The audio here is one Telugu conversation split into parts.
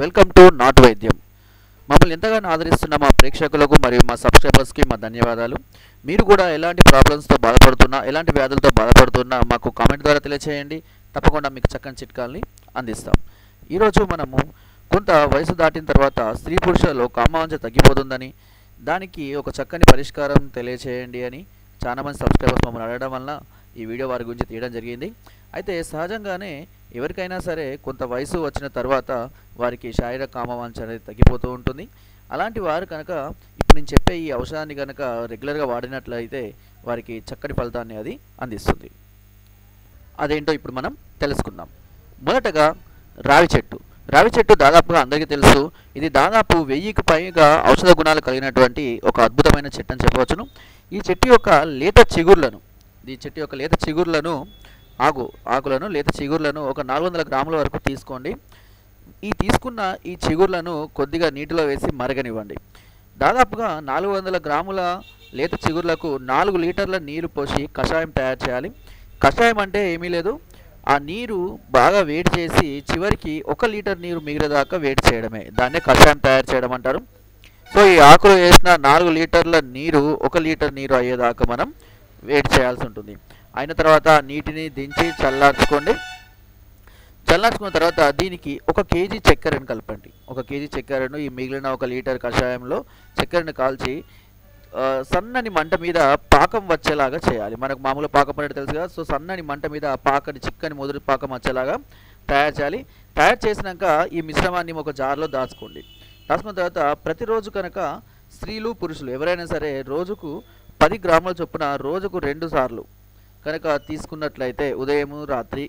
వెల్కమ్ టు నాటు వైద్యం. మమ్మల్ని ఎంతగానో ఆదరిస్తున్న మా ప్రేక్షకులకు మరియు మా సబ్స్క్రైబర్స్కి మా ధన్యవాదాలు. మీరు కూడా ఎలాంటి ప్రాబ్లమ్స్తో బాధపడుతున్నా ఎలాంటి వ్యాధులతో బాధపడుతున్నా మాకు కామెంట్ ద్వారా తెలియచేయండి. తప్పకుండా మీకు చక్కని చిట్కాల్ని అందిస్తాం. ఈరోజు మనము కొంత వయసు దాటిన తర్వాత స్త్రీ పురుషులలో కామాంశ తగ్గిపోతుందని దానికి ఒక చక్కని పరిష్కారం తెలియచేయండి అని చాలా మంది సబ్స్క్రైబర్స్ మమ్మల్ని అడగడం వల్ల ఈ వీడియో వారి గురించి తీయడం జరిగింది. అయితే సహజంగానే ఎవరికైనా సరే కొంత వయసు వచ్చిన తర్వాత వారికి శారీరక కామవాంఛ అనేది తగ్గిపోతూ ఉంటుంది. అలాంటి వారు కనుక ఇప్పుడు నేను చెప్పే ఈ ఔషధాన్ని కనుక రెగ్యులర్గా వాడినట్లయితే వారికి చక్కటి ఫలితాన్ని అది అందిస్తుంది. అదేంటో ఇప్పుడు మనం తెలుసుకుందాం. మొదటగా రావి చెట్టు. రావి చెట్టు దాదాపుగా అందరికీ తెలుసు. ఇది దాదాపు వెయ్యికి పైగా ఔషధ గుణాలు కలిగినటువంటి ఒక అద్భుతమైన చెట్టు అని చెప్పవచ్చును. ఈ చెట్టు యొక్క లేత చిగుర్లను ఈ చెట్టు యొక్క లేత చిగుర్లను ఆకు ఆకులను లేదా చిగుర్లను ఒక నాలుగు వందల గ్రాముల వరకు తీసుకోండి. ఈ తీసుకున్న ఈ చిగుర్లను కొద్దిగా నీటిలో వేసి మరగనివ్వండి. దాదాపుగా నాలుగు వందల గ్రాముల లేత చిగుర్లకు నాలుగు లీటర్ల నీరు పోసి కషాయం తయారు చేయాలి. కషాయం అంటే ఏమీ లేదు. ఆ నీరు బాగా వేడి చేసి చివరికి ఒక లీటర్ నీరు మిగిలేదాకా వేడి చేయడమే. దాన్నే కషాయం తయారు చేయడం అంటారు. సో ఈ ఆకులు వేసిన నాలుగు లీటర్ల నీరు ఒక లీటర్ నీరు అయ్యేదాకా మనం వేడి చేయాల్సి ఉంటుంది. అయిన తర్వాత నీటిని దించి చల్లార్చుకోండి. చల్లార్చుకున్న తర్వాత దీనికి ఒక కేజీ చక్కెరను కలపండి. ఒక కేజీ చక్కెరను ఈ మిగిలిన ఒక లీటర్ కషాయంలో చక్కెరను కాల్చి సన్నని మంట మీద పాకం వచ్చేలాగా చేయాలి. మనకు మామూలు పాకం అనేది తెలుసు కదా సో సన్నని మంట మీద పాకని చిక్కని ముదురు పాకం వచ్చేలాగా తయారు చేయాలి. తయారు చేసినాక ఈ మిశ్రమాన్ని ఒక జార్లో దాచుకోండి. దాచుకున్న తర్వాత ప్రతిరోజు కనుక స్త్రీలు పురుషులు ఎవరైనా సరే రోజుకు పది గ్రాముల చొప్పున రోజుకు రెండు సార్లు కనుక తీసుకున్నట్లయితే ఉదయము రాత్రి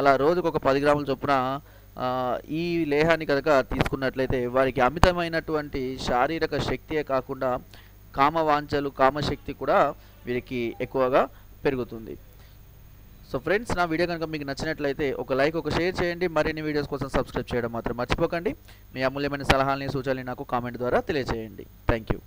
అలా రోజుకు ఒక పది గ్రాముల చొప్పున ఈ లేహాన్ని కనుక తీసుకున్నట్లయితే వారికి అమితమైనటువంటి శారీరక శక్తియే కాకుండా కామవాంఛలు కామశక్తి కూడా వీరికి ఎక్కువగా పెరుగుతుంది. సో ఫ్రెండ్స్ నా వీడియో కనుక మీకు నచ్చినట్లయితే ఒక లైక్ ఒక షేర్ చేయండి. మరిన్ని వీడియోస్ కోసం సబ్స్క్రైబ్ చేయడం మాత్రం మర్చిపోకండి. మీ అమూల్యమైన సలహాలని సూచనలు నాకు కామెంట్ ద్వారా తెలియజేయండి థ్యాంక్ యూ.